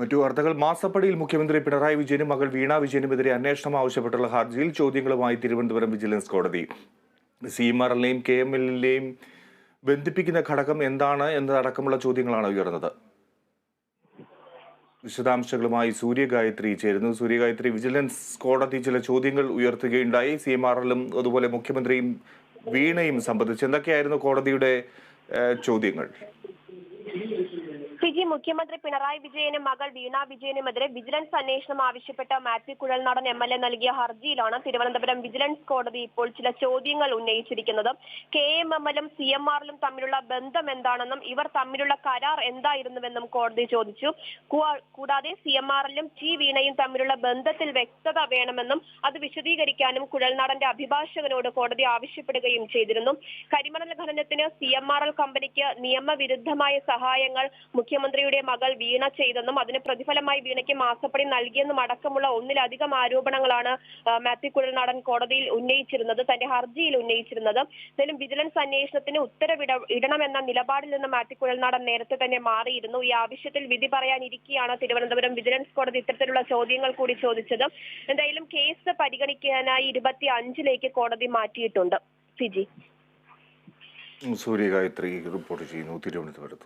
മറ്റു വാർത്തകൾ. മാസപ്പടിയിൽ മുഖ്യമന്ത്രി പിണറായി വിജയനും മകൾ വീണ വിജയനുമെതിരെ അന്വേഷണം ആവശ്യപ്പെട്ടുള്ള ഹർജിയിൽ ചോദ്യങ്ങളുമായി തിരുവനന്തപുരം വിജിലൻസ് കോടതി. സി എം ആറിലെയും കെ എം എല്ലിലെയും ബന്ധിപ്പിക്കുന്ന ഘടകം എന്താണ് എന്നതടക്കമുള്ള ചോദ്യങ്ങളാണ് ഉയർന്നത്. വിശദാംശങ്ങളുമായി സൂര്യഗായത്രി ചേരുന്നു. സൂര്യഗായത്രി വിജിലൻസ് കോടതി ചില ചോദ്യങ്ങൾ ഉയർത്തുകയുണ്ടായി. സി എം ആറിലും അതുപോലെ മുഖ്യമന്ത്രിയും വീണയും സംബന്ധിച്ച് എന്തൊക്കെയായിരുന്നു കോടതിയുടെ ചോദ്യങ്ങൾ? മുഖ്യമന്ത്രി പിണറായി വിജയനും മകൾ വീണ വിജയനുമെതിരെ വിജിലൻസ് അന്വേഷണം ആവശ്യപ്പെട്ട Mathew Kuzhalnadan M L A നൽകിയ ഹർജിയിലാണ് തിരുവനന്തപുരം വിജിലൻസ് കോടതി ഇപ്പോൾ ചില ചോദ്യങ്ങൾ ഉന്നയിച്ചിരിക്കുന്നത്. കെ എം എം എല്ലും സി എം ആറിലും തമ്മിലുള്ള ബന്ധം എന്താണെന്നും ഇവർ തമ്മിലുള്ള കരാർ എന്തായിരുന്നുവെന്നും കോടതി ചോദിച്ചു. കൂടാതെ സി എം ആറിലും ടി വീണയും തമ്മിലുള്ള ബന്ധത്തിൽ വ്യക്തത വേണമെന്നും അത് വിശദീകരിക്കാനും കുഴൽനാടന്റെ അഭിഭാഷകനോട് കോടതി ആവശ്യപ്പെടുകയും ചെയ്തിരുന്നു. കരിമണൽ ഖനനത്തിന് സി എം ആർ എൽ കമ്പനിക്ക് നിയമവിരുദ്ധമായ സഹായങ്ങൾ മുഖ്യമന്ത്രിയുടെ മകൾ വീണ ചെയ്തെന്നും അതിന് പ്രതിഫലമായി വീണയ്ക്ക് മാസപ്പടി നൽകിയെന്നും അടക്കമുള്ള ഒന്നിലധികം ആരോപണങ്ങളാണ് മാത്യു കുഴൽനാടൻ കോടതിയിൽ ഉന്നയിച്ചിരുന്നത് തന്റെ ഹർജിയിൽ ഉന്നയിച്ചിരുന്നത്. എന്തായാലും വിജിലൻസ് അന്വേഷണത്തിന് ഉത്തരവിട ഇടണമെന്ന നിലപാടിൽ നിന്ന് മാത്യു കുഴൽനാടൻ നേരത്തെ തന്നെ മാറിയിരുന്നു. ഈ ആവശ്യത്തിൽ വിധി പറയാനിരിക്കെയാണ് തിരുവനന്തപുരം വിജിലൻസ് കോടതി ഇത്തരത്തിലുള്ള ചോദ്യങ്ങൾ കൂടി ചോദിച്ചത്. എന്തായാലും കേസ് പരിഗണിക്കാനായി ഇരുപത്തി അഞ്ചിലേക്ക് കോടതി മാറ്റിയിട്ടുണ്ട്. സിജി. സൂര്യഗായത്രി റിപ്പോർട്ട് ചെയ്യുന്നു തിരുവനന്തപുരത്ത്.